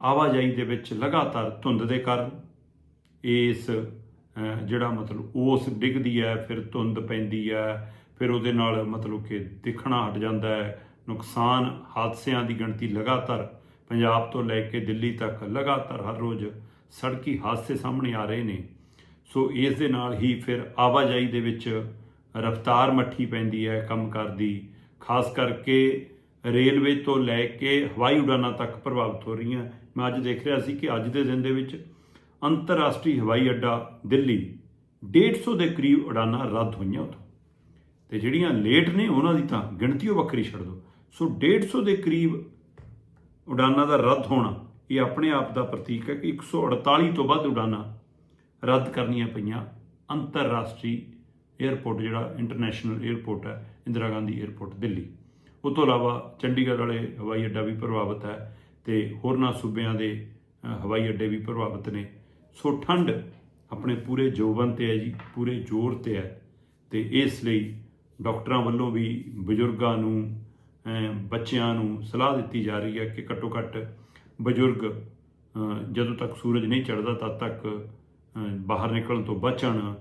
ਆਵਾਜਾਈ ਦੇ ਵਿੱਚ ਲਗਾਤਾਰ ਧੁੰਦ ਦੇ ਕਾਰਨ ਇਸ ਜਿਹੜਾ ਮਤਲਬ ਉਸ ਡਿੱਗਦੀ ਹੈ, ਫਿਰ ਧੁੰਦ ਪੈਂਦੀ ਹੈ, ਫਿਰ ਉਹਦੇ ਨਾਲ ਮਤਲਬ ਕਿ ਦਿਖਣਾ ਹਟ ਜਾਂਦਾ ਹੈ। ਨੁਕਸਾਨ ਹਾਦਸਿਆਂ ਦੀ ਗਿਣਤੀ ਲਗਾਤਾਰ ਪੰਜਾਬ ਤੋਂ ਲੈ ਕੇ ਦਿੱਲੀ ਤੱਕ ਲਗਾਤਾਰ ਹਰ ਰੋਜ਼ ਸੜਕੀ ਹਾਦਸੇ ਸਾਹਮਣੇ ਆ ਰਹੇ ਨੇ। ਸੋ ਇਸ ਦੇ ਨਾਲ ਹੀ ਫਿਰ ਆਵਾਜਾਈ ਦੇ ਵਿੱਚ ਰਫ਼ਤਾਰ ਮੱਠੀ ਪੈਂਦੀ ਹੈ ਕੰਮ ਕਰਦੀ ਖਾਸ ਕਰਕੇ ਰੇਲਵੇ ਤੋਂ ਲੈ ਕੇ ਹਵਾਈ ਉਡਾਨਾਂ ਤੱਕ ਪ੍ਰਭਾਵਿਤ ਹੋ ਰਹੀਆਂ। ਮੈਂ ਅੱਜ ਦੇਖ ਰਿਹਾ ਸੀ ਕਿ ਅੱਜ ਦੇ ਦਿਨ ਦੇ ਵਿੱਚ ਅੰਤਰਰਾਸ਼ਟਰੀ ਹਵਾਈ ਅੱਡਾ ਦਿੱਲੀ 150 ਦੇ ਕਰੀਬ ਉਡਾਨਾਂ ਰੱਦ ਹੋਈਆਂ ਉਥੋਂ। ਤੇ ਜਿਹੜੀਆਂ ਲੇਟ ਨੇ ਉਹਨਾਂ ਦੀ ਤਾਂ ਗਿਣਤੀ ਉਹ ਵੱਖਰੀ ਛੱਡ ਦਿਓ। ਸੋ 150 ਦੇ ਕਰੀਬ ਉਡਾਨਾਂ ਦਾ ਰੱਦ ਹੋਣਾ, ਇਹ ਆਪਣੇ ਆਪ ਦਾ ਪ੍ਰਤੀਕ ਹੈ ਕਿ 148 ਤੋਂ ਵੱਧ ਉਡਾਨਾਂ ਰੱਦ ਕਰਨੀਆਂ ਪਈਆਂ ਅੰਤਰਰਾਸ਼ਟਰੀ 에어ਪੋਰਟ ਜਿਹੜਾ ਇੰਟਰਨੈਸ਼ਨਲ 에어ਪੋਰਟ ਹੈ, ਇੰਦਰਾ ਗਾਂਧੀ 에어ਪੋਰਟ ਦਿੱਲੀ। ਉਹ ਤੋਂ ਇਲਾਵਾ ਚੰਡੀਗੜ੍ਹ ਵਾਲੇ ਹਵਾਈ ਅੱਡਾ ਵੀ ਪ੍ਰਭਾਵਿਤ ਹੈ ਤੇ ਹੋਰਨਾਂ ਸੂਬਿਆਂ ਦੇ ਹਵਾਈ ਅੱਡੇ ਵੀ ਪ੍ਰਭਾਵਿਤ ਨੇ। ਸੋ ਠੰਡ ਆਪਣੇ ਪੂਰੇ ਜੋਬਨ ਤੇ ਹੈ ਜੀ, ਪੂਰੇ ਜ਼ੋਰ ਤੇ ਹੈ ਤੇ ਇਸ ਲਈ ਡਾਕਟਰਾਂ ਵੱਲੋਂ ਵੀ ਬਜ਼ੁਰਗਾਂ ਨੂੰ ਬੱਚਿਆਂ ਨੂੰ ਸਲਾਹ ਦਿੱਤੀ ਜਾ ਰਹੀ ਹੈ ਕਿ ਘੱਟੋ ਘੱਟ ਬਜ਼ੁਰਗ ਜਦੋਂ ਤੱਕ ਸੂਰਜ ਨਹੀਂ ਚੜ੍ਹਦਾ ਤਦ ਤੱਕ ਬਾਹਰ ਨਿਕਲਣ ਤੋਂ ਬਚਣ।